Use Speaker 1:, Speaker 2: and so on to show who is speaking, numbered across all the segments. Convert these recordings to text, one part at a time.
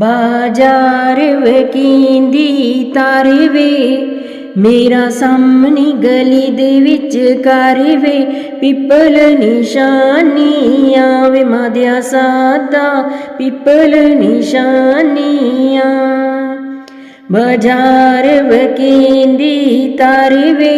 Speaker 1: बाजारव कींदी तारवे मेरा सामनी गली दे दि कारवे पिपल निशानी आवे निश सादा पिपल निशान बाजार वी तारवे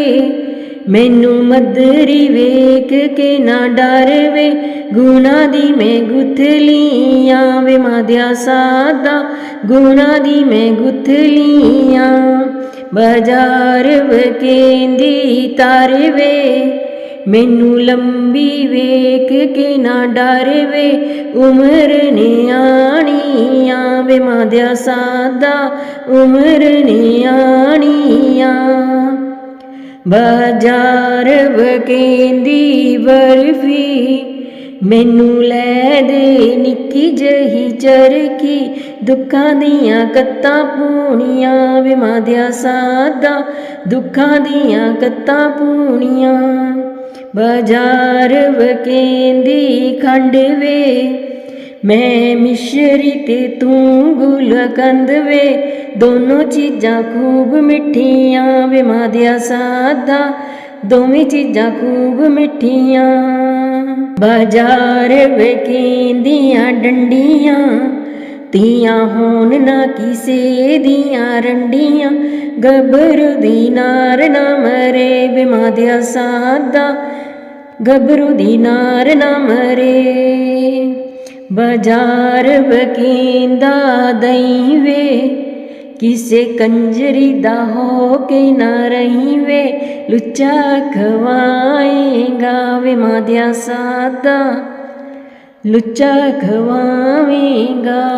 Speaker 1: ਮੈਨੂੰ ਮਦਰੀ ਵੇਖ ਕੇ ਨਾ ਡਰਵੇ ਗੁਨਾ ਦੀ ਮੈਂ ਗੁਥਲੀਆਂ ਵੇ ਮਾਦਿਆ ਸਾਦਾ। ਗੁਨਾ ਦੀ ਮੈਂ ਗੁਥਲੀਆਂ ਬਾਜ਼ਾਰ ਵਕੀਂਦੀ ਤਾਰਵੇ ਮੈਨੂੰ ਲੰਬੀ ਵੇਖ ਕੇ ਨਾ ਡਰਵੇ ਉਮਰ ਨਿਆਣੀਆਂ ਵੇ ਮਾਦਿਆ ਸਾਦਾ। ਉਮਰ ਨਿਆਣੀਆਂ ਬਾਜ਼ਾਰ ਵਕੇਂਦੀ ਬਰਫੀ, ਮੈਨੂੰ ਲੈ ਦੇ ਨਿੱਕੀ ਜਹੀ ਚਰਕੀ ਦੁੱਖਾਂ ਦੀਆਂ ਕੱਤਾਂ ਪੂਣੀਆਂ ਵੇ ਮਾਦਿਆ ਸਾਦਾ, ਦੁੱਖਾਂ ਦੀਆਂ ਕੱਤਾਂ ਪੂਣੀਆਂ। ਬਾਜ਼ਾਰ ਵਕੇਂਦੀ ਖੰਡ ਵੇ ਮੈਂ ਮਿਸ਼ਰੀ ਤੇ ਤੂੰ ਗੁਲਕੰਦ ਵੇ ਦੋਨੋਂ ਚੀਜ਼ਾਂ ਖੂਬ ਮਿੱਠੀਆਂ ਵੇ ਮਾਦਿਆ ਸਾਦਾ। ਦੋਵੇਂ ਚੀਜ਼ਾਂ ਖੂਬ ਮਿੱਠੀਆਂ। ਬਾਜ਼ਾਰ ਵਕੀਂਦੀਆਂ ਡੰਡੀਆਂ ਤੀਆਂ ਹੋਣ ਨਾ ਕਿਸੇ ਦੀਆਂ ਰੰਡੀਆਂ। ਗੱਭਰੂ ਦੀ ਨਾਰ ਨਾ ਮਰੇ ਵੇ ਮਾਦਿਆ ਸਾਦਾ। ਗੱਭਰੂ ਦੀ ਨਾਰ ਨਾ ਮਰੇ। ਬਾਜ਼ਾਰ ਵਕੀਂਦਾ ਦਈ ਵੇ ਕਿਸੇ ਕੰਜਰੀ ਦਾ ਹੋ ਕੇ ਨਾ ਰਹੀ ਵੇ ਲੁੱਚਾ ਖਵਾਏਗਾ ਵੇ ਮਾਦਿਆ ਸਾਦਾ। ਲੁੱਚਾ ਖਵਾਵੇਂਗਾ।